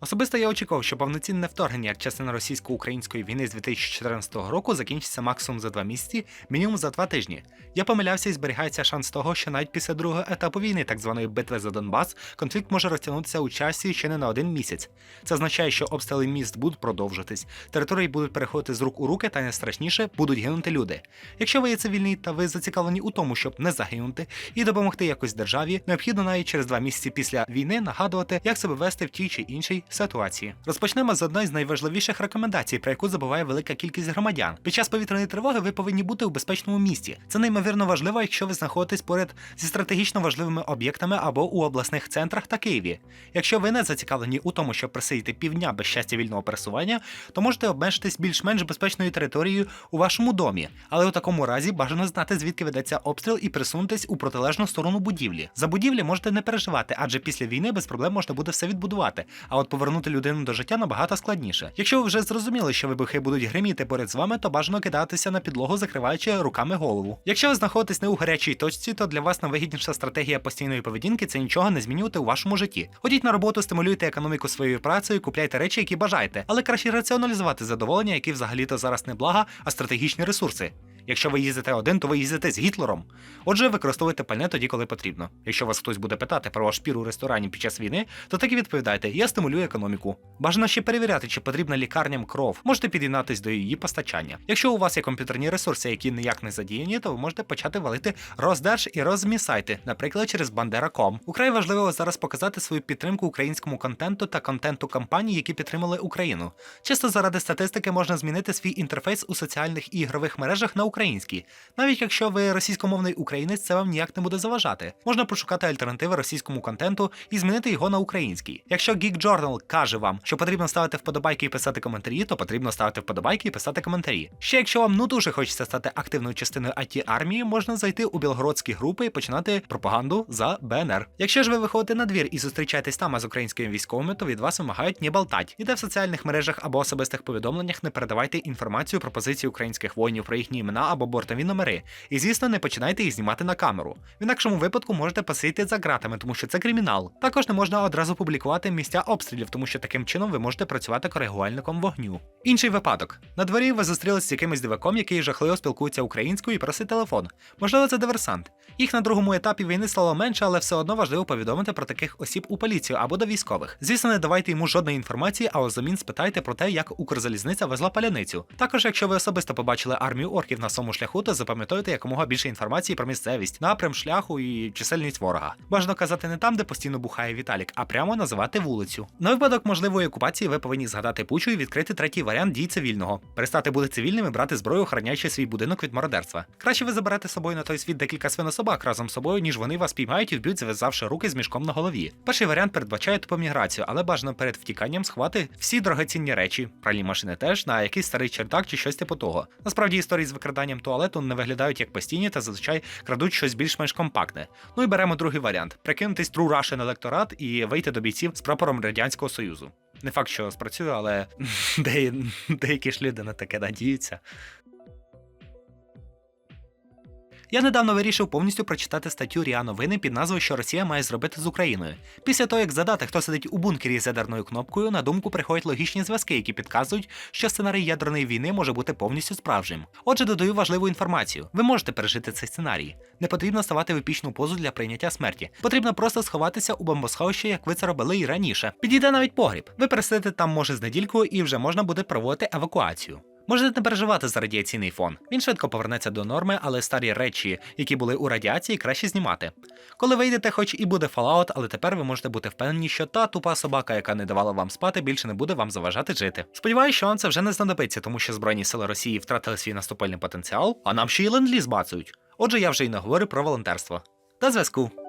Особисто я очікував, що повноцінне вторгнення як частина російсько-української війни з 2014 року закінчиться максимум за два місяці, мінімум за два тижні. Я помилявся і зберігається шанс того, що навіть після другого етапу війни, так званої битви за Донбас, конфлікт може розтягнутися у часі ще не на один місяць. Це означає, що обстріли міст будуть продовжитись, території будуть переходити з рук у руки, та найстрашніше будуть гинути люди. Якщо ви є цивільний та ви зацікавлені у тому, щоб не загинути і допомогти якось державі, необхідно навіть через два місяці після війни нагадувати, як себе вести в тій чи іншій ситуації. Розпочнемо з одної з найважливіших рекомендацій, про яку забуває велика кількість громадян. Під час повітряної тривоги ви повинні бути у безпечному місті. Це неймовірно важливо, якщо ви знаходитесь поряд зі стратегічно важливими об'єктами або у обласних центрах та Києві. Якщо ви не зацікавлені у тому, щоб просидіти півдня без щастя вільного пересування, то можете обмежитись більш-менш безпечною територією у вашому домі, але у такому разі бажано знати, звідки ведеться обстріл і присунутись у протилежну сторону будівлі. За будівлі можете не переживати, адже після війни без проблем можна буде все відбудувати. А от повернути людину до життя набагато складніше. Якщо ви вже зрозуміли, що вибухи будуть гриміти поряд з вами, то бажано кидатися на підлогу, закриваючи руками голову. Якщо ви знаходитесь не у гарячій точці, то для вас найвигідніша стратегія постійної поведінки це нічого не змінювати у вашому житті. Ходіть на роботу, стимулюйте економіку своєю працею, купляйте речі, які бажаєте, але краще раціоналізувати задоволення, які взагалі-то зараз не блага, а стратегічні ресурси. Якщо ви їздите один, то ви їздите з Гітлером. Отже, використовуйте пальне тоді, коли потрібно. Якщо вас хтось буде питати про ваш пір у ресторані під час війни, то так і відповідайте: я стимулюю економіку. Бажано ще перевіряти, чи потрібна лікарням кров. Можете під'єднатись до її постачання. Якщо у вас є комп'ютерні ресурси, які ніяк не задіяні, то ви можете почати валити роздерж і розмі сайти, наприклад, через Bandera.com. Украй важливо зараз показати свою підтримку українському контенту та контенту компаній, які підтримали Україну. Чисто заради статистики можна змінити свій інтерфейс у соціальних і ігрових мережах на український. Навіть якщо ви російськомовний українець, це вам ніяк не буде заважати. Можна пошукати альтернативи російському контенту і змінити його на український. Якщо Geek Journal каже вам, що потрібно ставити вподобайки і писати коментарі, то потрібно ставити вподобайки і писати коментарі. Ще якщо вам ну дуже хочеться стати активною частиною it армії, можна зайти у білгородські групи і починати пропаганду за БНР. Якщо ж ви виходите на двір і зустрічаєтесь там з українськими військовими, то від вас вимагають не болтать. Ніде в соціальних мережах або особистих повідомленнях не передавайте інформацію про позиції українських воїнів, про їхні імена або бортові номери. І звісно, не починайте їх знімати на камеру. В інакшому випадку можете посидіти за ґратами, тому що це кримінал. Також не можна одразу публікувати місця обстрілів, тому що таким чином ви можете працювати коригувальником вогню. Інший випадок: на дворі ви зустрілися з якимось диваком, який жахливо спілкується українською і просить телефон. Можливо, це диверсант. Їх на другому етапі війни стало менше, але все одно важливо повідомити про таких осіб у поліцію або до військових. Звісно, не давайте йому жодної інформації, а взамін спитайте про те, як Укрзалізниця везла паляницю. Також, якщо ви особисто побачили армію орків на своєму шляху, то запам'ятовуйте якомога більше інформації про місцевість, напрям шляху і чисельність ворога. Бажано казати не там, де постійно бухає Віталік, а прямо називати вулицю. На випадок можливої окупації ви повинні згадати пучу і відкрити третій варіант дій цивільного. Перестати бути цивільним і брати зброю, охороняючи свій будинок від мародерства. Краще ви заберете з собою на той світ декілька свинособак разом з собою, ніж вони вас піймають і вб'ють, зав'язавши руки з мішком на голові. Перший варіант передбачає тупу міграцію, але бажано перед втіканням сховати всі дорогоцінні речі, пральні машини теж на якийсь старий чердак чи щось типу того. Насправді історії з викраданням туалету не виглядають як постійні та зазвичай крадуть щось більш-менш компактне. Ну і беремо другий варіант: прикинутись True Russian електорат і вийти до бійців з прапором Радянського Союзу. Не факт, що спрацює, але деякі ж люди на таке надіються. Я недавно вирішив повністю прочитати статтю Ріа Новини під назвою Що Росія має зробити з Україною. Після того, як задати, хто сидить у бункері з ядерною кнопкою, на думку приходять логічні зв'язки, які підказують, що сценарій ядерної війни може бути повністю справжнім. Отже, додаю важливу інформацію. Ви можете пережити цей сценарій. Не потрібно ставати в епічну позу для прийняття смерті. Потрібно просто сховатися у бомбосховище, як ви це робили і раніше. Підійде навіть погріб. Ви пересидите там може з недількою і вже можна буде проводити евакуацію. Можете не переживати за радіаційний фон. Він швидко повернеться до норми, але старі речі, які були у радіації, краще знімати. Коли вийдете, хоч і буде фалаут, але тепер ви можете бути впевнені, що та тупа собака, яка не давала вам спати, більше не буде вам заважати жити. Сподіваюся, що вам це вже не знадобиться, тому що Збройні сили Росії втратили свій наступальний потенціал, а нам ще й ленд-ліз бацають. Отже, я вже й не говорю про волонтерство. До зв'язку.